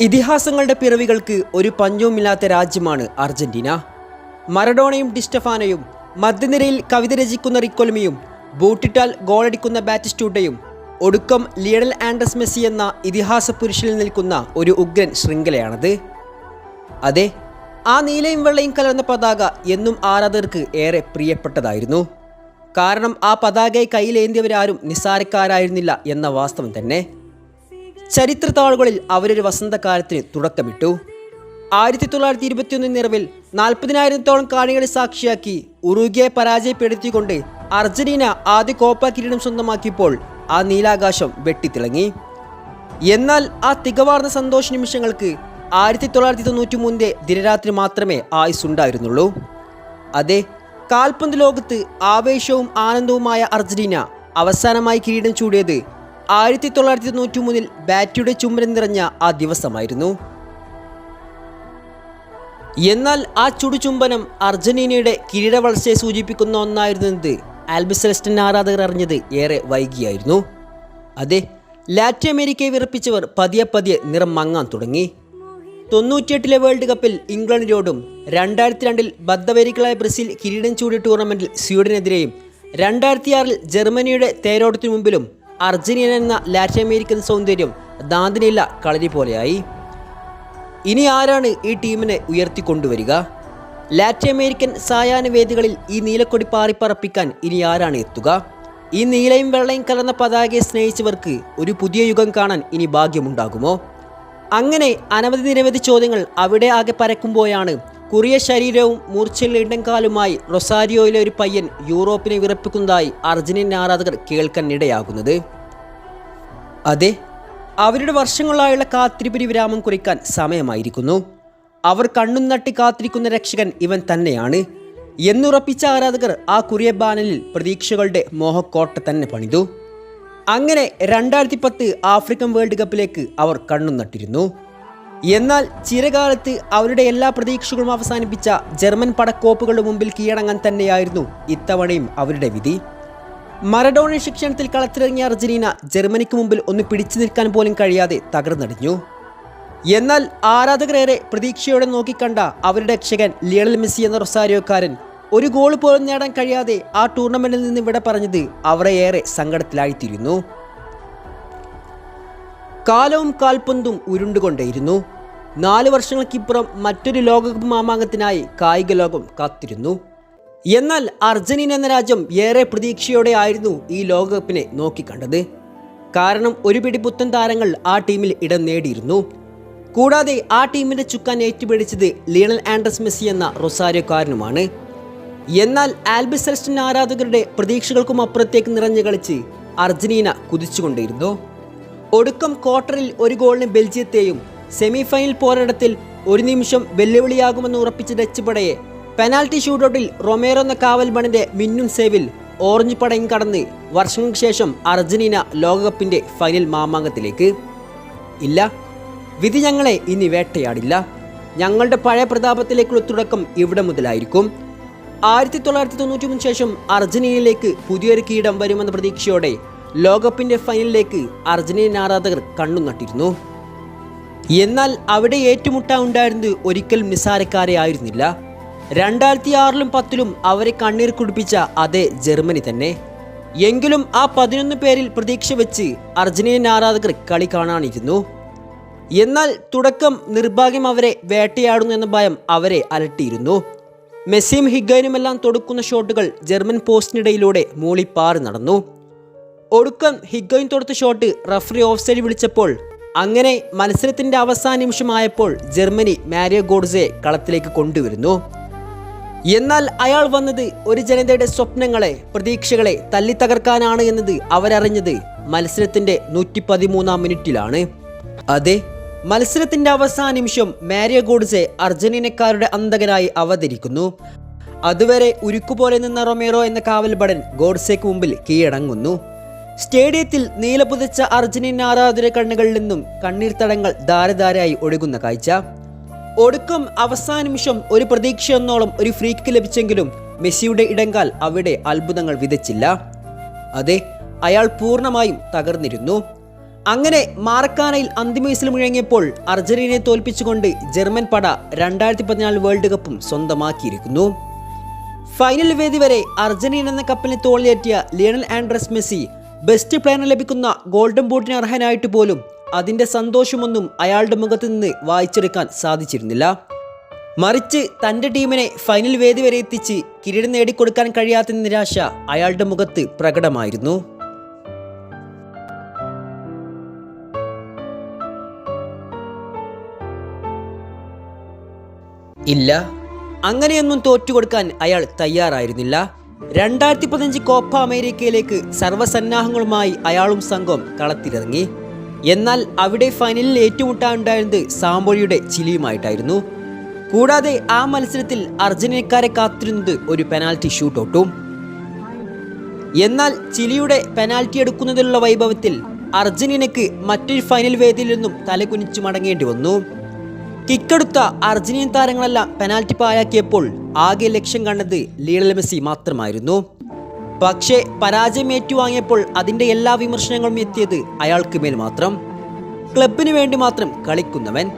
ഇതിഹാസങ്ങളുടെ പിറവികൾക്ക് ഒരു പഞ്ഞവുമില്ലാത്ത രാജ്യമാണ് അർജന്റീന. മറഡോണയും ഡിസ്റ്റഫാനയും മധ്യനിരയിൽ കവിത രചിക്കുന്ന റിക്കൊലമിയും ബൂട്ടിട്ടാൽ ഗോളടിക്കുന്ന ബാറ്റിസ്റ്റൂട്ടയും ഒടുക്കം ലിയണൽ ആൻഡ്രസ് മെസ്സി എന്ന ഇതിഹാസ പുരുഷനിൽ നിൽക്കുന്ന ഒരു ഉഗ്രൻ ശൃംഖലയാണത്. അതെ ആ നീലയും വെള്ളയും കലർന്ന പതാക എന്നും ആരാധകർക്ക് ഏറെ പ്രിയപ്പെട്ടതായിരുന്നു. കാരണം ആ പതാകയെ കയ്യിലേന്തിയവരാരും നിസ്സാരക്കാരായിരുന്നില്ല എന്ന വാസ്തവം തന്നെ. ചരിത്ര താളുകളിൽ അവരൊരു വസന്തകാലത്തിന് തുടക്കമിട്ടു. ആയിരത്തി തൊള്ളായിരത്തി ഇരുപത്തിയൊന്ന് നിറവിൽ നാൽപ്പതിനായിരത്തോളം കാണികളെ സാക്ഷിയാക്കി ഉറുഗിയെ പരാജയപ്പെടുത്തിക്കൊണ്ട് അർജന്റീന ആദ്യ കോപ്പ കിരീടം സ്വന്തമാക്കിയപ്പോൾ ആ നീലാകാശം വെട്ടിത്തിളങ്ങി. എന്നാൽ ആ തികവാർന്ന സന്തോഷ നിമിഷങ്ങൾക്ക് ആയിരത്തി തൊള്ളായിരത്തി തൊണ്ണൂറ്റി മൂന്നിന്റെ ദിനരാത്രി മാത്രമേ ആയുസ്സുണ്ടായിരുന്നുള്ളൂ. അതെ കാൽപന്ത് ലോകത്ത് ആവേശവും ആനന്ദവുമായ അർജന്റീന അവസാനമായി കിരീടം ചൂടിയത് ആയിരത്തി തൊള്ളായിരത്തി തൊണ്ണൂറ്റി മൂന്നിൽ ബാറ്റിയുടെ ചുമരം നിറഞ്ഞ ആ ദിവസമായിരുന്നു. എന്നാൽ ആ ചുടുചുംബനം അർജന്റീനയുടെ കിരീട വളർച്ചയെ സൂചിപ്പിക്കുന്ന ഒന്നായിരുന്നത് ആൽബിസെലസ്റ്റൻ ആരാധകർ അറിഞ്ഞത് ഏറെ വൈകിയായിരുന്നു. അതെ ലാറ്റിൻ അമേരിക്കയെ വിറപ്പിച്ചവർ പതിയെ പതിയെ നിറം മങ്ങാൻ തുടങ്ങി. തൊണ്ണൂറ്റിയെട്ടിലെ വേൾഡ് കപ്പിൽ ഇംഗ്ലണ്ടിനോടും രണ്ടായിരത്തി രണ്ടിൽ ബദ്ധവരികളായ ബ്രസീൽ കിരീടം ചൂടിയ ടൂർണമെന്റിൽ സ്വീഡനെതിരെയും രണ്ടായിരത്തി ആറിൽ ജർമ്മനിയുടെ തേരോട്ടത്തിനു മുമ്പിലും അർജന്റീന എന്ന ലാറ്റിൻ അമേരിക്കൻ സൗന്ദര്യം ദാന്തിനില്ല കളരി പോലെയായി. ഇനി ആരാണ് ഈ ടീമിനെ ഉയർത്തിക്കൊണ്ടുവരിക? ലാറ്റിൻ അമേരിക്കൻ സായാഹ്ന വേദികളിൽ ഈ നീലക്കൊടി പാറിപ്പറപ്പിക്കാൻ ഇനി ആരാണ് എത്തുക? ഈ നീലയും വെള്ളയും കലർന്ന പതാകയെ സ്നേഹിച്ചവർക്ക് ഒരു പുതിയ യുഗം കാണാൻ ഇനി ഭാഗ്യമുണ്ടാകുമോ? അങ്ങനെ അനവധി നിരവധി ചോദ്യങ്ങൾ അവിടെ ആകെ പരക്കുമ്പോഴാണ് കുറിയ ശരീരവും മൂർച്ചയിൽ ഇടംകാലുമായി റൊസാരിയോയിലെ ഒരു പയ്യൻ യൂറോപ്പിനെ വിറപ്പിക്കുന്നതായി അർജന്റീൻ ആരാധകർ കേൾക്കാൻ ഇടയാകുന്നത് അതെ അവരുടെ വർഷങ്ങളായുള്ള കാത്തിരിപ്പിന് വിരാമം കുറിക്കാൻ സമയമായിരിക്കുന്നു. അവർ കണ്ണും നട്ടി കാത്തിരിക്കുന്ന രക്ഷകൻ ഇവൻ തന്നെയാണ്. എന്നുറപ്പിച്ച ആരാധകർ ആ കുറിയ ബാനലിൽ പ്രതീക്ഷകളുടെ മോഹക്കോട്ട തന്നെ പണിതു. അങ്ങനെ രണ്ടായിരത്തി പത്ത് ആഫ്രിക്കൻ വേൾഡ് കപ്പിലേക്ക് അവർ കണ്ണും നട്ടിരുന്നു. എന്നാൽ ചിരകാലത്ത് അവരുടെ എല്ലാ പ്രതീക്ഷകളും അവസാനിപ്പിച്ച ജർമ്മൻ പടക്കോപ്പുകളുടെ മുമ്പിൽ കീഴടങ്ങാൻ തന്നെയായിരുന്നു ഇത്തവണയും അവരുടെ വിധി. മറഡോണ ശിക്ഷണത്തിൽ കളത്തിലിറങ്ങിയ അർജന്റീന ജർമ്മനിക്ക് മുമ്പിൽ ഒന്ന് പിടിച്ചു നിൽക്കാൻ പോലും കഴിയാതെ തകർന്നടിഞ്ഞു. എന്നാൽ ആരാധകരേറെ പ്രതീക്ഷയോടെ നോക്കിക്കണ്ട അവരുടെ രക്ഷകൻ ലിയണൽ മെസ്സി എന്ന റൊസാരിയോക്കാരൻ ഒരു ഗോൾ പോലും നേടാൻ കഴിയാതെ ആ ടൂർണമെന്റിൽ നിന്ന് ഇവിടെ പറഞ്ഞത് അവരെ ഏറെ സങ്കടത്തിലായിത്തീരുന്നു. കാലവും കാൽപന്തും ഉരുണ്ടുകൊണ്ടേയിരുന്നു. നാല് വർഷങ്ങൾക്കിപ്പുറം മറ്റൊരു ലോകകപ്പ് മാമാങ്കത്തിനായി കായിക ലോകം കാത്തിരുന്നു. എന്നാൽ അർജന്റീന എന്ന രാജ്യം ഏറെ പ്രതീക്ഷയോടെ ആയിരുന്നു ഈ ലോകകപ്പിനെ നോക്കിക്കണ്ടത്. കാരണം ഒരു പിടി പുത്തൻ താരങ്ങൾ ആ ടീമിൽ ഇടം നേടിയിരുന്നു. കൂടാതെ ആ ടീമിന്റെ ചുക്കാൻ ഏറ്റുപിടിച്ചത് ലിയണൽ ആൻഡ്രസ് മെസ്സി എന്ന റൊസാരിയോക്കാരനുമാണ്. എന്നാൽ ആൽബിസെൽസ്റ്റൻ ആരാധകരുടെ പ്രതീക്ഷകൾക്കും അപ്പുറത്തേക്ക് നിറഞ്ഞു കളിച്ച് അർജന്റീന കുതിച്ചുകൊണ്ടിരുന്നു ഒടുക്കം ക്വാർട്ടറിൽ ഒരു ഗോളിന് ബെൽജിയത്തെയും സെമി ഫൈനൽ പോരാട്ടത്തിൽ ഒരു നിമിഷം വെല്ലുവിളിയാകുമെന്ന് ഉറപ്പിച്ച ഡച്ച് പടയെ പെനാൽറ്റി ഷൂട്ടൗട്ടിൽ റൊമേറോ എന്ന കാവൽ ബണിന്റെ മിന്നും സേവിൽ ഓറഞ്ച് പടയും കടന്ന് വർഷങ്ങൾക്ക് ശേഷം അർജന്റീന ലോകകപ്പിന്റെ ഫൈനൽ മാമാങ്കത്തിലേക്ക്. ഇല്ല വിധി ഞങ്ങളെ ഇനി വേട്ടയാടില്ല. ഞങ്ങളുടെ പഴയ പ്രതാപത്തിലേക്കുള്ള തുടക്കം ഇവിടെ മുതലായിരിക്കും. ആയിരത്തി തൊള്ളായിരത്തി തൊണ്ണൂറ്റി മൂന്ന് ശേഷം അർജന്റീനയിലേക്ക് പുതിയൊരു കീടം വരുമെന്ന പ്രതീക്ഷയോടെ ലോകകപ്പിന്റെ ഫൈനലിലേക്ക് അർജന്റീന ആരാധകർ കണ്ണു നട്ടിരുന്നു എന്നാൽ അവിടെ ഏറ്റുമുട്ടാൻ ഉണ്ടായിരുന്നത് ഒരിക്കലും നിസ്സാരക്കാരെ ആയിരുന്നില്ല. രണ്ടായിരത്തി ആറിലും പത്തിലും അവരെ കണ്ണീർ കുടിപ്പിച്ച അതേ ജർമ്മനി തന്നെ. എങ്കിലും ആ പതിനൊന്ന് പേരിൽ പ്രതീക്ഷ വെച്ച് അർജന്റീന ആരാധകർ കളി കാണാനിരുന്നു. എന്നാൽ തുടക്കം നിർഭാഗ്യം അവരെ വേട്ടയാടുന്നു എന്ന ഭയം അവരെ അലട്ടിയിരുന്നു. മെസ്സിയും ഹിഗൈനുമെല്ലാം തൊടുക്കുന്ന ഷോട്ടുകൾ ജർമ്മൻ പോസ്റ്റിനിടയിലൂടെ മൂളിപ്പാറി നടന്നു. ഒടുക്കം ഹിഗോയിൻ തൊടുത്ത ഷോട്ട് റഫറി ഓഫ് സൈഡ് വിളിച്ചപ്പോൾ അങ്ങനെ മത്സരത്തിന്റെ അവസാന നിമിഷമായപ്പോൾ ജർമ്മനി മാരിയോ ഗോഡ്സെ കളത്തിലേക്ക് കൊണ്ടുവരുന്നു. എന്നാൽ അയാൾ വന്നത് ഒരു ജനതയുടെ സ്വപ്നങ്ങളെ പ്രതീക്ഷകളെ തല്ലി തകർക്കാനാണ് എന്നത് അവരറിഞ്ഞത് മത്സരത്തിന്റെ നൂറ്റി പതിമൂന്നാം മിനിറ്റിലാണ്. അതെ മത്സരത്തിന്റെ അവസാന നിമിഷം മാരിയോ ഗോഡ്സെ അർജന്റീനക്കാരുടെ അന്തകനായി അവതരിക്കുന്നു. അതുവരെ ഉരുക്കുപോലെ നിന്ന റൊമേറോ എന്ന കാവൽപടൻ ഗോഡ്സെക്ക് മുമ്പിൽ കീഴടങ്ങുന്നു. സ്റ്റേഡിയത്തിൽ നീലപുതച്ച അർജന്റീന ആരാധന കണ്ണുകളിൽ നിന്നും കണ്ണീർ തടങ്ങൾ ധാരധാരയായി ഒഴുകുന്ന കാഴ്ച. ഒടുക്കം അവസാന നിമിഷം ഒരു പ്രതീക്ഷയെന്നോളം ഒരു ഫ്രീക്ക് ലഭിച്ചെങ്കിലും മെസ്സിയുടെ ഇടങ്കാൽ അവിടെ അത്ഭുതങ്ങൾ വിതച്ചില്ല. അതെ അയാൾ പൂർണമായും തകർന്നിരുന്നു. അങ്ങനെ മാറക്കാനയിൽ അന്തിമേസിൽ മുഴങ്ങിയപ്പോൾ അർജന്റീനയെ തോൽപ്പിച്ചുകൊണ്ട് ജർമ്മൻ പട രണ്ടായിരത്തി പതിനാല് വേൾഡ് കപ്പും സ്വന്തമാക്കിയിരിക്കുന്നു. ഫൈനൽ വേദി വരെ അർജന്റീന എന്ന കപ്പിനെ തോളിലേറ്റിയ Lionel Andres Messi best player ലഭിക്കുന്ന ഗോൾഡൻ ബൂട്ടിന് അർഹനായിട്ട് പോലും അതിന്റെ സന്തോഷമൊന്നും അയാളുടെ മുഖത്ത് നിന്ന് വായിച്ചെടുക്കാൻ സാധിച്ചിരുന്നില്ല. മറിച്ച് തന്റെ ടീമിനെ ഫൈനൽ വേദി വരെ എത്തിച്ച് കിരീടം നേടിക്കൊടുക്കാൻ കഴിയാത്ത നിരാശ അയാളുടെ മുഖത്ത് പ്രകടമായിരുന്നു. ഇല്ല. അങ്ങനെയൊന്നും തോറ്റുകൊടുക്കാൻ അയാൾ തയ്യാറായിരുന്നില്ല. രണ്ടായിരത്തി പതിനഞ്ച് കോപ്പ അമേരിക്കയിലേക്ക് സർവസന്നാഹങ്ങളുമായി അയാളും സംഘം കളത്തിലിറങ്ങി. എന്നാൽ അവിടെ ഫൈനലിൽ ഏറ്റുമുട്ടാനുണ്ടായിരുന്നത് സാമ്പോളിയുടെ ചിലിയുമായിട്ടായിരുന്നു. കൂടാതെ ആ മത്സരത്തിൽ അർജന്റീനക്കാരെ കാത്തിരുന്നത് ഒരു പെനാൽറ്റി ഷൂട്ടൗട്ടും. എന്നാൽ ചിലിയുടെ പെനാൽറ്റി എടുക്കുന്നതിലുള്ള വൈഭവത്തിൽ അർജന്റീനയ്ക്ക് മറ്റൊരു ഫൈനൽ വേദിയിൽ നിന്നും തലകുനിച്ചു മടങ്ങേണ്ടി വന്നു. കിക്കെടുത്ത അർജന്റീൻ താരങ്ങളെല്ലാം പെനാൽറ്റി പായാക്കിയപ്പോൾ ആകെ ലക്ഷ്യം കണ്ടത് ലീണൽ മെസ്സി മാത്രമായിരുന്നു. പക്ഷേ പരാജയം ഏറ്റുവാങ്ങിയപ്പോൾ അതിന്റെ എല്ലാ വിമർശനങ്ങളും എത്തിയത് അയാൾക്ക് മേൽ മാത്രം. ക്ലബിന് വേണ്ടി മാത്രം കളിക്കുന്നവൻ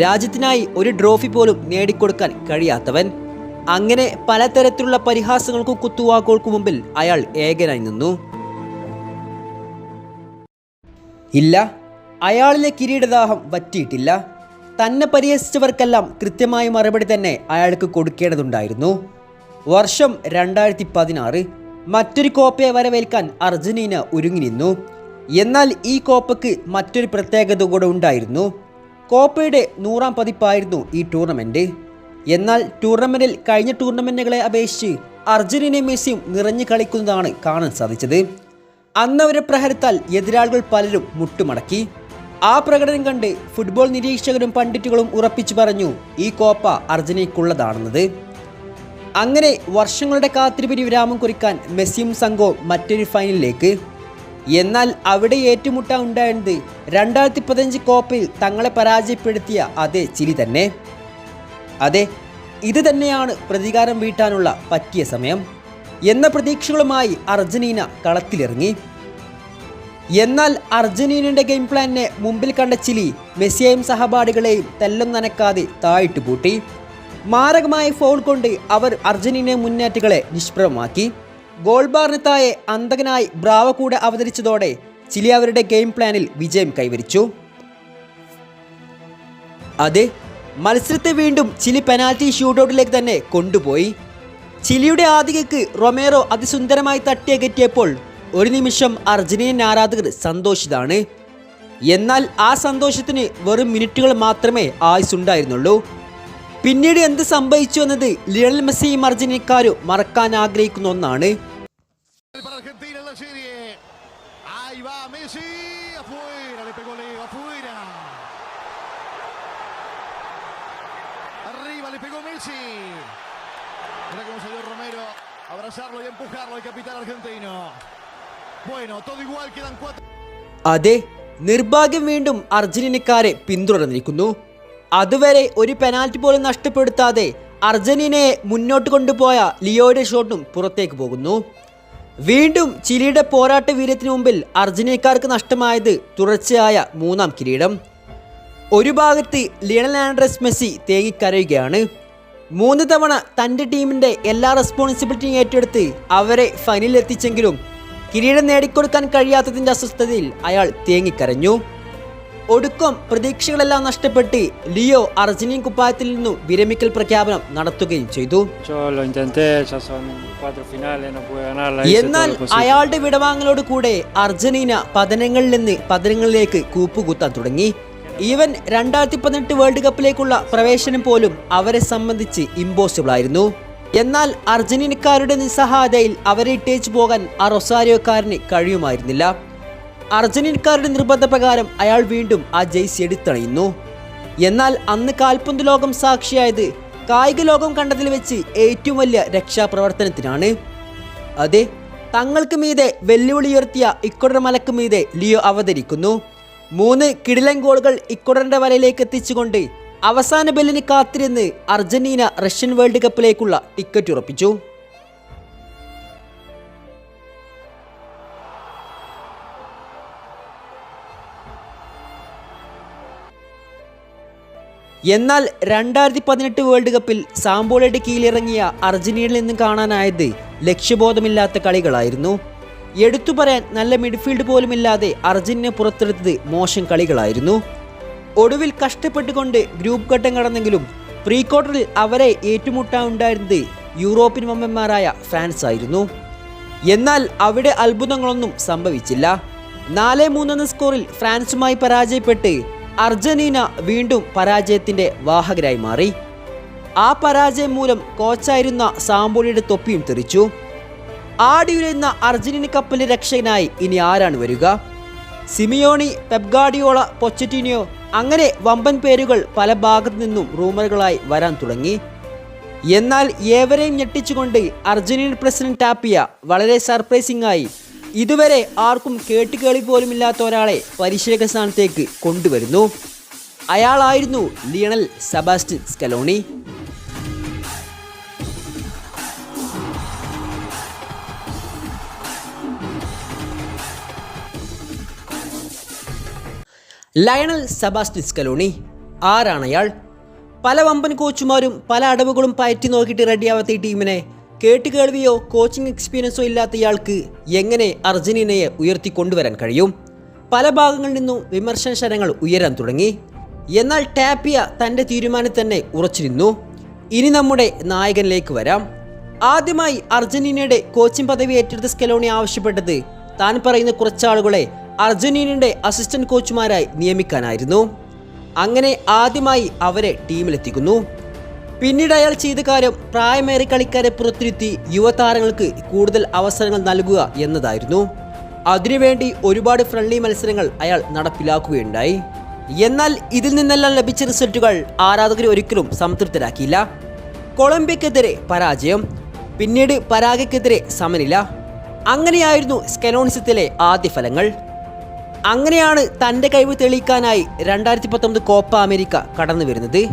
രാജ്യത്തിനായി ഒരു ട്രോഫി പോലും നേടിക്കൊടുക്കാൻ കഴിയാത്തവൻ അങ്ങനെ പലതരത്തിലുള്ള പരിഹാസങ്ങൾക്കും കുത്തുവാക്കുകൾക്കു മുമ്പിൽ അയാൾ ഏകനായി നിന്നു. ഇല്ല അയാളിലെ കിരീടദാഹം വറ്റിയിട്ടില്ല. തന്നെ പരിഹസിച്ചവർക്കെല്ലാം കൃത്യമായ മറുപടി തന്നെ അയാൾക്ക് കൊടുക്കേണ്ടതുണ്ടായിരുന്നു. വർഷം രണ്ടായിരത്തി പതിനാറ് മറ്റൊരു കോപ്പയെ വരവേൽക്കാൻ അർജന്റീന ഒരുങ്ങി നിന്നു. എന്നാൽ ഈ കോപ്പയ്ക്ക് മറ്റൊരു പ്രത്യേകത കൂടെ ഉണ്ടായിരുന്നു. കോപ്പയുടെ നൂറാം പതിപ്പായിരുന്നു ഈ ടൂർണമെന്റ് എന്നാൽ ടൂർണമെന്റിൽ കഴിഞ്ഞ ടൂർണമെന്റുകളെ അപേക്ഷിച്ച് അർജന്റീന മെസ്സിയും നിറഞ്ഞു കളിക്കുന്നതാണ് കാണാൻ സാധിച്ചത്. അന്നവരെ പ്രഹരത്താൽ എതിരാളികൾ പലരും മുട്ടുമടക്കി. ആ പ്രകടനം കണ്ട് ഫുട്ബോൾ നിരീക്ഷകരും പണ്ഡിറ്റുകളും ഉറപ്പിച്ചു പറഞ്ഞു ഈ കോപ്പ അർജന്റീനയ്ക്കുള്ളതാണെന്നത് അങ്ങനെ വർഷങ്ങളുടെ കാത്തിരിപ്പിന് വിരാമം കുറിക്കാൻ മെസ്സിയും സംഘവും മറ്റൊരു ഫൈനലിലേക്ക്. എന്നാൽ അവിടെ ഏറ്റുമുട്ടാൻ ഉണ്ടായിരുന്നത് രണ്ടായിരത്തി പതിനഞ്ച് കോപ്പയിൽ തങ്ങളെ പരാജയപ്പെടുത്തിയ അതേ ചിലി തന്നെ. അതെ ഇത് തന്നെയാണ് പ്രതികാരം വീട്ടാനുള്ള പറ്റിയ സമയം. എന്ന പ്രതീക്ഷകളുമായി അർജന്റീന കളത്തിലിറങ്ങി. എന്നാൽ അർജന്റീനയുടെ ഗെയിം പ്ലാനിനെ മുമ്പിൽ കണ്ട ചിലി മെസ്സിയെയും സഹപാഠികളെയും തെല്ലം നനക്കാതെ താഴിട്ട് പൂട്ടി. മാരകമായ ഫോൾ കൊണ്ട് അവർ അർജന്റീന മുന്നേറ്റങ്ങളെ നിഷ്പ്രഭമാക്കി. ഗോൾ ബാറിന് താഴെ അന്തകനായി ബ്രാവ കൂടെ അവതരിച്ചതോടെ ചിലി അവരുടെ ഗെയിം പ്ലാനിൽ വിജയം കൈവരിച്ചു. അതെ മത്സരത്തെ വീണ്ടും ചിലി പെനാൽറ്റി ഷൂട്ടൗട്ടിലേക്ക് തന്നെ കൊണ്ടുപോയി. ചിലിയുടെ ആധികയ്ക്ക് റൊമേറോ അതിസുന്ദരമായി തട്ടിയകറ്റിയപ്പോൾ ഒരു നിമിഷം അർജന്റീനിയൻ ആരാധകർ സന്തോഷിതാണ്. എന്നാൽ ആ സന്തോഷത്തിന് വെറും മിനിറ്റുകൾ മാത്രമേ ആയുസുണ്ടായിരുന്നുള്ളൂ പിന്നീട് എന്ത് സംഭവിച്ചു എന്നത് ലിയൽ മെസ്സിയും അർജന്റീനക്കാരും മറക്കാൻ ആഗ്രഹിക്കുന്ന ഒന്നാണ്. Abrazarlo y empujarlo el capitán argentino. അതെ നിർഭാഗ്യം വീണ്ടും അർജന്റീനക്കാരെ പിന്തുടർന്നിരിക്കുന്നു. അതുവരെ ഒരു പെനാൽറ്റി പോലും നഷ്ടപ്പെടുത്താതെ അർജന്റീനയെ മുന്നോട്ട് കൊണ്ടുപോയ ലിയോയുടെ ഷോട്ടും പുറത്തേക്ക് പോകുന്നു. വീണ്ടും ചിലിയുടെ പോരാട്ട വീര്യത്തിന് മുമ്പിൽ അർജന്റീനക്കാർക്ക് നഷ്ടമായത് തുടർച്ചയായ മൂന്നാം കിരീടം. ഒരു ഭാഗത്ത് ലിയണൽ ആൻഡ്രസ് മെസ്സി തേങ്ങിക്കരയുകയാണ്. മൂന്ന് തവണ തന്റെ ടീമിന്റെ എല്ലാ റെസ്പോൺസിബിലിറ്റിയും ഏറ്റെടുത്ത് അവരെ ഫൈനലിൽ എത്തിച്ചെങ്കിലും കിരീടം നേടിക്കൊടുക്കാൻ കഴിയാത്തതിന്റെ അസ്വസ്ഥതയിൽ അയാൾ തേങ്ങിക്കരഞ്ഞു. ഒടുക്കം പ്രതീക്ഷകളെല്ലാം നഷ്ടപ്പെട്ട് ലിയോ അർജന്റീൻ കുപ്പായത്തിൽ നിന്നും വിരമിക്കൽ പ്രഖ്യാപനം നടത്തുകയും ചെയ്തു. എന്നാൽ അയാളുടെ വിടവാങ്ങലോട് കൂടെ അർജന്റീന പതനങ്ങളിൽ നിന്ന് പതനങ്ങളിലേക്ക് കൂപ്പുകുത്താൻ തുടങ്ങി. ഈവൻ രണ്ടായിരത്തി പതിനെട്ട് വേൾഡ് കപ്പിലേക്കുള്ള പ്രവേശനം പോലും അവരെ സംബന്ധിച്ച് ഇമ്പോസിബിൾ ആയിരുന്നു. എന്നാൽ അർജന്റീനക്കാരുടെ നിസ്സഹായതയിൽ അവരെ ഇട്ടേച്ചു പോകാൻ ആ റൊസാരിയോക്കാരന് കഴിയുമായിരുന്നില്ല. അർജന്റീനക്കാരുടെ നിർബന്ധപ്രകാരം അയാൾ വീണ്ടും ആ ജെയ്സി എടുത്തണയുന്നു. എന്നാൽ അന്ന് കാൽപന്ത് ലോകം സാക്ഷിയായത് കായിക ലോകം കണ്ടതിൽ വെച്ച് ഏറ്റവും വലിയ രക്ഷാപ്രവർത്തനത്തിനാണ്. അതെ തങ്ങൾക്ക് മീതെ വെല്ലുവിളി ഉയർത്തിയ ഇക്കൊടർ മലക്ക് മീതെ ലിയോ അവതരിക്കുന്നു. മൂന്ന് കിടിലൻ ഗോളുകൾ ഇക്കൊടറിന്റെ വലയിലേക്ക് എത്തിച്ചുകൊണ്ട് അവസാന ബെല്ലിന് കാത്തിരുന്ന് അർജന്റീന റഷ്യൻ വേൾഡ് കപ്പിലേക്കുള്ള ടിക്കറ്റ് ഉറപ്പിച്ചു. എന്നാൽ രണ്ടായിരത്തി പതിനെട്ട് വേൾഡ് കപ്പിൽ സാമ്പോളയുടെ കീഴിലിറങ്ങിയ അർജന്റീനയിൽ നിന്നും കാണാനായത് ലക്ഷ്യബോധമില്ലാത്ത കളികളായിരുന്നു. എടുത്തു പറയാൻ നല്ല മിഡ്ഫീൽഡ് പോലുമില്ലാതെ അർജന്റീന പുറത്തെടുത്തത് മോശം കളികളായിരുന്നു. ഒടുവിൽ കഷ്ടപ്പെട്ടുകൊണ്ട് ഗ്രൂപ്പ് ഘട്ടം കടന്നെങ്കിലും പ്രീ ക്വാർട്ടറിൽ അവരെ ഏറ്റുമുട്ടാനുണ്ടായിരുന്നത് യൂറോപ്യൻ വമ്മന്മാരായ ഫ്രാൻസ് ആയിരുന്നു. എന്നാൽ അവിടെ അത്ഭുതങ്ങളൊന്നും സംഭവിച്ചില്ല. നാല് മൂന്നെന്ന സ്കോറിൽ ഫ്രാൻസുമായി പരാജയപ്പെട്ട് അർജന്റീന വീണ്ടും പരാജയത്തിന്റെ വാഹകരായി മാറി. ആ പരാജയം മൂലം കോച്ചായിരുന്ന സാമ്പോളിയുടെ തൊപ്പിയും തെറിച്ചു. ആടിയുരയുന്ന അർജന്റീന കപ്പലിന്റെ രക്ഷകനായി ഇനി ആരാണ് വരിക? സിമിയോണി പെപ്ഗാഡിയോള പൊച്ചറ്റിനിയോ അങ്ങനെ വമ്പൻ പേരുകൾ പല ഭാഗത്തു നിന്നും റൂമറുകളായി വരാൻ തുടങ്ങി. എന്നാൽ ഏവരെയും ഞെട്ടിച്ചുകൊണ്ട് അർജന്റീന പ്രസിഡന്റ് ടാപ്പിയ വളരെ സർപ്രൈസിംഗ് ആയി ഇതുവരെ ആർക്കും കേട്ടുകേളി പോലുമില്ലാത്ത ഒരാളെ പരിശീലക സ്ഥാനത്തേക്ക് കൊണ്ടുവരുന്നു. അയാളായിരുന്നു Lionel Sebastian Scaloni. Lionel Sebastian Scaloni ആരാണ് അയാൾ പല വമ്പൻ കോച്ചുമാരും പല അടവുകളും പയറ്റി നോക്കിയിട്ട് റെഡിയാവാത്ത ഈ ടീമിനെ കേട്ടുകേൾവിയോ കോച്ചിങ് എക്സ്പീരിയൻസോ ഇല്ലാത്ത ഇയാൾക്ക് എങ്ങനെ അർജന്റീനയെ ഉയർത്തി കൊണ്ടുവരാൻ കഴിയും? പല ഭാഗങ്ങളിൽ നിന്നും വിമർശന ശരങ്ങൾ ഉയരാൻ തുടങ്ങി. എന്നാൽ ടാപ്പിയ തന്റെ തീരുമാനം തന്നെ ഉറച്ചിരുന്നു. ഇനി നമ്മുടെ നായകനിലേക്ക് വരാം. ആദ്യമായി അർജന്റീനയുടെ കോച്ചിങ് പദവി ഏറ്റെടുത്ത സ്കെലോണി ആവശ്യപ്പെട്ടത് താൻ പറയുന്ന കുറച്ചാളുകളെ അർജന്റീനയുടെ അസിസ്റ്റന്റ് കോച്ചുമാരായി നിയമിക്കാനായിരുന്നു. അങ്ങനെ ആദ്യമായി അവരെ ടീമിലെത്തിക്കുന്നു. പിന്നീട് അയാൾ ചെയ്ത കാര്യം പ്രായമേറിയ കളിക്കാരെ പുറത്തിരുത്തി യുവതാരങ്ങൾക്ക് കൂടുതൽ അവസരങ്ങൾ നൽകുക എന്നതായിരുന്നു. അതിനുവേണ്ടി ഒരുപാട് ഫ്രണ്ട്ലി മത്സരങ്ങൾ അയാൾ നടപ്പിലാക്കുകയുണ്ടായി. എന്നാൽ ഇതിൽ നിന്നെല്ലാം ലഭിച്ച റിസൾട്ടുകൾ ആരാധകരെ ഒരിക്കലും സംതൃപ്തരാക്കിയില്ല. കൊളംബിയക്കെതിരെ പരാജയം. പിന്നീട് പരാഗയ്ക്കെതിരെ സമനില. അങ്ങനെയായിരുന്നു സ്കെലോണിസത്തിലെ ആദ്യ ഫലങ്ങൾ. അങ്ങനെയാണ് തന്റെ കഴിവ് തെളിയിക്കാനായി രണ്ടായിരത്തി പത്തൊമ്പത് കോപ്പ അമേരിക്ക കടന്നു വരുന്നത്.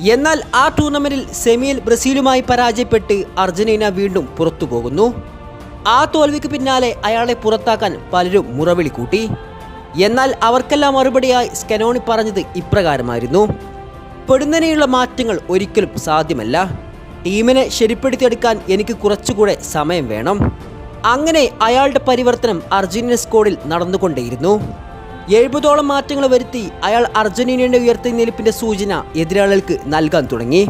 എന്നാൽ ആ ടൂർണമെന്റിൽ സെമിയിൽ ബ്രസീലുമായി പരാജയപ്പെട്ട് അർജന്റീന വീണ്ടും പുറത്തു പോകുന്നു. ആ തോൽവിക്ക് പിന്നാലെ അയാളെ പുറത്താക്കാൻ പലരും മുറവിളി കൂട്ടി. എന്നാൽ അവർക്കെല്ലാം മറുപടിയായി സ്കനോണി പറഞ്ഞത് ഇപ്രകാരമായിരുന്നു. പെടുന്നതിനെയുള്ള മാറ്റങ്ങൾ ഒരിക്കലും സാധ്യമല്ല. ടീമിനെ ശരിപ്പെടുത്തിയെടുക്കാൻ എനിക്ക് കുറച്ചുകൂടെ സമയം വേണം. അങ്ങനെ അയാളുടെ പരിവർത്തനം അർജന്റീന സ്കോഡിൽ നടന്നുകൊണ്ടേയിരുന്നു. എഴുപതോളം മാറ്റങ്ങൾ വരുത്തി അയാൾ അർജന്റീനയുടെ നിലപ്പിന്റെ സൂചന എതിരാളികൾക്ക് നൽകാൻ തുടങ്ങി.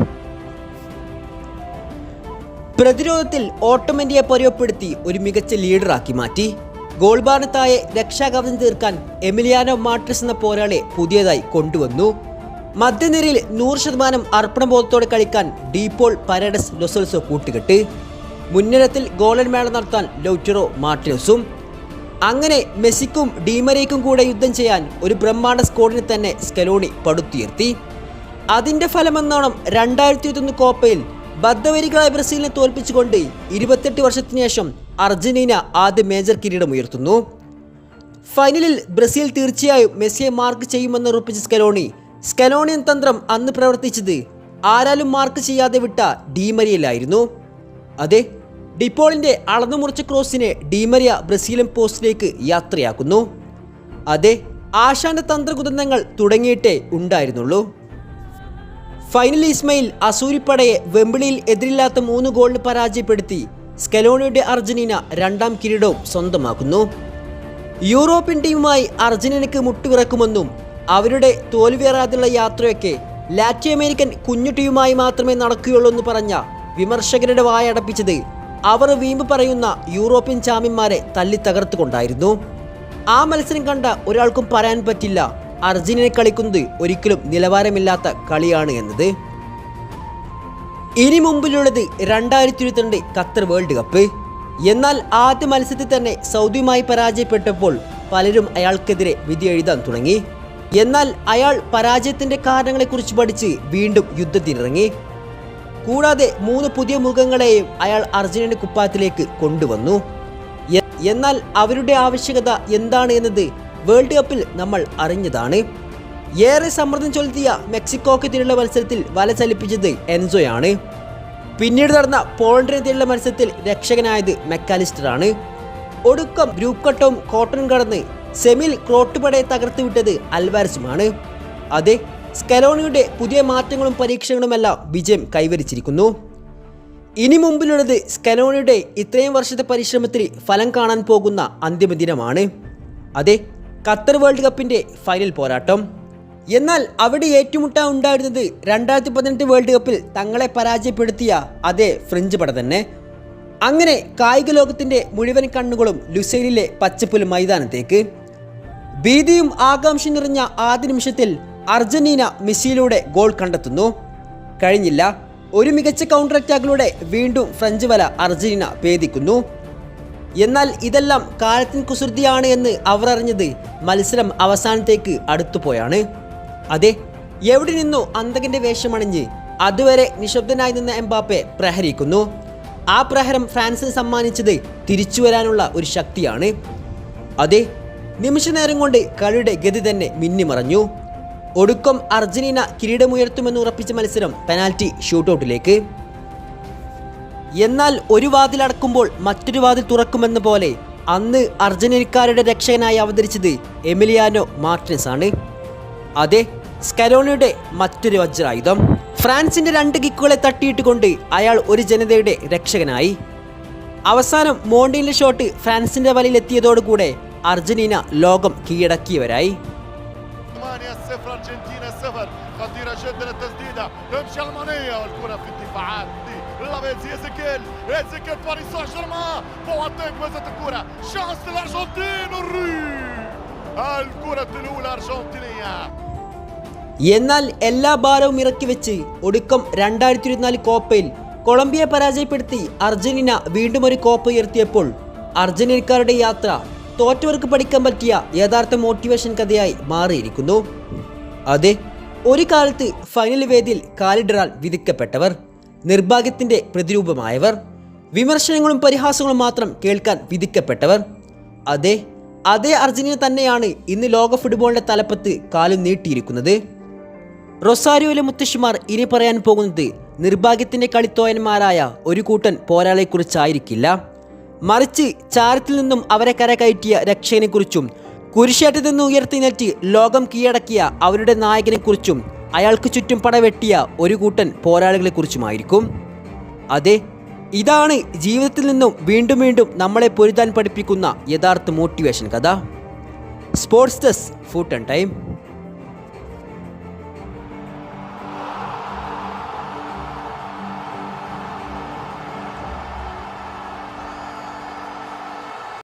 പ്രതിരോധത്തിൽ ഓട്ടോമെന്റിയെ പരുവപ്പെടുത്തി ഒരു മികച്ച ലീഡറാക്കി മാറ്റി. ഗോൾബാനത്തായ രക്ഷാകവചം തീർക്കാൻ എമിലിയാനോ മാട്രിസ് എന്ന പോരാളെ പുതിയതായി കൊണ്ടുവന്നു. മധ്യനിരയിൽ നൂറ് ശതമാനം അർപ്പണബോധത്തോടെ കളിക്കാൻ ഡീപോൾ പരഡസ് ലൊസൽസോ കൂട്ടുകെട്ട്. മുൻനിരത്തിൽ ഗോളൻ മേള നടത്താൻ ലൗറ്ററോ മാർട്ടിനസും. അങ്ങനെ മെസ്സിക്കും ഡീമരയ്ക്കും കൂടെ യുദ്ധം ചെയ്യാൻ ഒരു ബ്രഹ്മാണ്ഡ സ്ക്വാഡിനെ തന്നെ സ്കലോണി പടുത്തുയർത്തി. അതിന്റെ ഫലമെന്നോണം രണ്ടായിരത്തി ഇരുപത്തൊന്ന് കോപ്പയിൽ ബദ്ധവരികളായ ബ്രസീലിനെ തോൽപ്പിച്ചുകൊണ്ട് ഇരുപത്തെട്ട് വർഷത്തിനു ശേഷം അർജന്റീന ആദ്യ മേജർ കിരീടം ഉയർത്തുന്നു. ഫൈനലിൽ ബ്രസീൽ തീർച്ചയായും മെസ്സിയെ മാർക്ക് ചെയ്യുമെന്ന് ഉറപ്പിച്ച സ്കലോണി സ്കലോണിയൻ തന്ത്രം അന്ന് പ്രവർത്തിച്ചത് ആരാലും മാർക്ക് ചെയ്യാതെ വിട്ട ഡീമരിയിലായിരുന്നു അതെ ഡിപ്പോളിന്റെ അളന്നു മുറിച്ച ക്രോസിനെ ഡീമരിയ ബ്രസീലിയൻ പോസ്റ്റിലേക്ക് യാത്രയാക്കുന്നു. അതെ ആശാന്റെ തന്ത്രകുതന്ത്രങ്ങൾ തുടങ്ങിയിട്ടേ ഉണ്ടായിരുന്നുള്ളൂ. ഫൈനൽ ഇസ്മയിൽ അസൂരിപ്പടയെ വെമ്പിളിയിൽ എതിരില്ലാത്ത മൂന്ന് ഗോളിന് പരാജയപ്പെടുത്തി സ്കലോണിയുടെ അർജന്റീന രണ്ടാം കിരീടവും സ്വന്തമാക്കുന്നു. യൂറോപ്യൻ ടീമുമായി അർജന്റീനയ്ക്ക് മുട്ടുവിറക്കുമെന്നും അവരുടെ തോൽവിയറാതെയുള്ള യാത്രയൊക്കെ ലാറ്റിൻ അമേരിക്കൻ കുഞ്ഞു ടീമുമായി മാത്രമേ നടക്കുകയുള്ളൂ എന്ന് പറഞ്ഞ വിമർശകരുടെ വായടപ്പിച്ചത് അവർ വീമ്പ് പറയുന്ന യൂറോപ്യൻ ചാമ്പ്യന്മാരെ തല്ലി തകർത്തുകൊണ്ടായിരുന്നു. ആ മത്സരം കണ്ട ഒരാൾക്കും പറയാൻ പറ്റില്ല അർജന്റീന കളിക്കുന്നത് ഒരിക്കലും നിലവാരമില്ലാത്ത കളിയാണ് എന്നത്. ഇനി മുമ്പിലുള്ളത് രണ്ടായിരത്തി ഇരുപത്തിരണ്ട് ഖത്തർ വേൾഡ് കപ്പ്. എന്നാൽ ആദ്യ മത്സരത്തിൽ തന്നെ സൗദിയുമായി പരാജയപ്പെട്ടപ്പോൾ പലരും അയാൾക്കെതിരെ വിധി എഴുതാൻ തുടങ്ങി. എന്നാൽ അയാൾ പരാജയത്തിന്റെ കാരണങ്ങളെക്കുറിച്ച് പഠിച്ച് വീണ്ടും യുദ്ധത്തിനിറങ്ങി. കൂടാതെ മൂന്ന് പുതിയ മുഖങ്ങളെയും അയാൾ അർജുനന്റെ കുപ്പായത്തിലേക്ക് കൊണ്ടുവന്നു. എന്നാൽ അവരുടെ ആവശ്യകത എന്താണ് എന്നത് വേൾഡ് കപ്പിൽ നമ്മൾ അറിഞ്ഞതാണ്. ഏറെ സമ്മർദ്ദം ചെലുത്തിയ മെക്സിക്കോക്കെതിരെയുള്ള മത്സരത്തിൽ വല ചലിപ്പിച്ചത് എൻസോയാണ്. പിന്നീട് നടന്ന പോളണ്ടിനെതിരെയുള്ള മത്സരത്തിൽ രക്ഷകനായത് മെക്കാലിസ്റ്ററാണ്. ഒടുക്കം ഗ്രൂപ്പ് കട്ടവും കോട്ടനും കടന്ന് സെമിൽ ക്രോട്ടുപടയെ തകർത്തുവിട്ടത് അൽവാരസുമാണ്. അതെ സ്കലോണിയുടെ പുതിയ മാറ്റങ്ങളും പരീക്ഷണങ്ങളുമെല്ലാം വിജയം കൈവരിച്ചിരിക്കുന്നു. ഇനി മുമ്പിലുള്ളത് സ്കലോണിയുടെ ഇത്രയും വർഷത്തെ പരിശ്രമത്തിൽ ഫലം കാണാൻ പോകുന്ന അന്തിമ ദിനമാണ്. അതെ ഖത്തർ വേൾഡ് കപ്പിന്റെ ഫൈനൽ പോരാട്ടം. എന്നാൽ അവിടെ ഏറ്റുമുട്ടാൻ ഉണ്ടായിരുന്നത് രണ്ടായിരത്തി പതിനെട്ട് വേൾഡ് കപ്പിൽ തങ്ങളെ പരാജയപ്പെടുത്തിയ അതേ ഫ്രഞ്ച് പട തന്നെ. അങ്ങനെ കായിക ലോകത്തിന്റെ മുഴുവൻ കണ്ണുകളും ലുസൈലിലെ പച്ചപ്പുൽ മൈതാനത്തേക്ക്. ഭീതിയും ആകാംക്ഷ നിറഞ്ഞ ആദ്യ നിമിഷത്തിൽ അർജന്റീന മെസ്സിയിലൂടെ ഗോൾ കണ്ടെത്തുന്നു. കഴിഞ്ഞില്ല. ഒരു മികച്ച കൗണ്ടർ അറ്റാക്കിലൂടെ വീണ്ടും ഫ്രഞ്ച് വല അർജന്റീന ഭേദിക്കുന്നു. എന്നാൽ ഇതെല്ലാം കാലത്തിൻ കുസൃതിയാണ് എന്ന് അവർ അറിഞ്ഞത് മത്സരം അവസാനത്തേക്ക് അടുത്തുപോയാണ്. അതെ എവിടെ നിന്നു അന്തകന്റെ വേഷമണിഞ്ഞ് അതുവരെ നിശബ്ദനായി നിന്ന എംബാപ്പെ പ്രഹരിക്കുന്നു. ആ പ്രഹരം ഫ്രാൻസിന് സമ്മാനിച്ചത് തിരിച്ചു വരാനുള്ള ഒരു ശക്തിയാണ്. അതെ നിമിഷനേരം കൊണ്ട് കളിയുടെ ഗതി തന്നെ മിന്നിമറഞ്ഞു. ഒടുക്കം അർജന്റീന കിരീടമുയർത്തുമെന്ന് ഉറപ്പിച്ച മത്സരം പെനാൽറ്റി ഷൂട്ടൗട്ടിലേക്ക്. എന്നാൽ ഒരു വാതിൽ അടക്കുമ്പോൾ മറ്റൊരു വാതിൽ തുറക്കുമെന്ന പോലെ അന്ന് അർജന്റീനക്കാരുടെ രക്ഷകനായി അവതരിച്ചത് എമിലിയാനോ മാർട്ടിൻസ് ആണ് അതെ സ്കരോണിയുടെ മറ്റൊരു വജ്രായുധം. ഫ്രാൻസിന്റെ രണ്ട് കിക്കുകളെ തട്ടിയിട്ടുകൊണ്ട് അയാൾ ഒരു ജനതയുടെ രക്ഷകനായി. അവസാനം മോണ്ടിന്റെ ഷോട്ട് ഫ്രാൻസിന്റെ വലയിലെത്തിയതോടുകൂടെ അർജന്റീന ലോകം കീഴടക്കിയവരായി. ثمانية صفر أرجنتينا صفر خطيرة جدا التسديدة تمشي ألمانية والكرة في الدفاعات لابيز ايزيكيل ايزيكيل باريس سان جيرمان بواتيك وزت الكرة شانس للأرجنتين الري الكرة الأولى أرجنتينية എന്നാൽ എല്ലാ ഭാരവും ഇറക്കി വെച്ച് ഒടുക്കം രണ്ടായിരത്തി ഇരുപത്തിനാല് കോപ്പയിൽ കൊളംബിയെ പരാജയപ്പെടുത്തി അർജന്റീന വീണ്ടും ഒരു കോപ്പ ഉയർത്തിയപ്പോൾ അർജന്റീനക്കാരുടെ യാത്ര തോറ്റവർക്ക് പഠിക്കാൻ പറ്റിയ യഥാർത്ഥ മോട്ടിവേഷൻ കഥയായി മാറിയിരിക്കുന്നു. അതെ ഒരു കാലത്ത് ഫൈനൽ വേദിയിൽ കാലിഡറാൽ വിധിക്കപ്പെട്ടവർ നിർഭാഗ്യത്തിന്റെ പ്രതിരൂപമായവർ വിമർശനങ്ങളും പരിഹാസങ്ങളും മാത്രം കേൾക്കാൻ വിധിക്കപ്പെട്ടവർ. അതെ അതേ അർജന്റീന തന്നെയാണ് ഇന്ന് ലോക ഫുട്ബോളിന്റെ തലപ്പത്ത് കാലും നീട്ടിയിരിക്കുന്നത്. റൊസാരിയോയിലെ മുത്തശ്ശിമാർ ഇനി പറയാൻ പോകുന്നത് നിർഭാഗ്യത്തിന്റെ കളിത്തോയന്മാരായ ഒരു കൂട്ടൻ പോരാളിയെക്കുറിച്ചായിരിക്കില്ല. മറിച്ച് ചാരത്തിൽ നിന്നും അവരെ കരകയറ്റിയ രക്ഷകനെക്കുറിച്ചും കുരിശേറ്റത്തിൽ നിന്ന് ഉയർത്തിനെറ്റി ലോകം കീഴടക്കിയ അവരുടെ നായകനെക്കുറിച്ചും അയാൾക്ക് ചുറ്റും പടവെട്ടിയ ഒരു കൂട്ടൻ പോരാളികളെക്കുറിച്ചുമായിരിക്കും. അതെ ഇതാണ് ജീവിതത്തിൽ നിന്നും വീണ്ടും വീണ്ടും നമ്മളെ പൊരുതാൻ പഠിപ്പിക്കുന്ന യഥാർത്ഥ മോട്ടിവേഷൻ കഥ. Sports desk food and time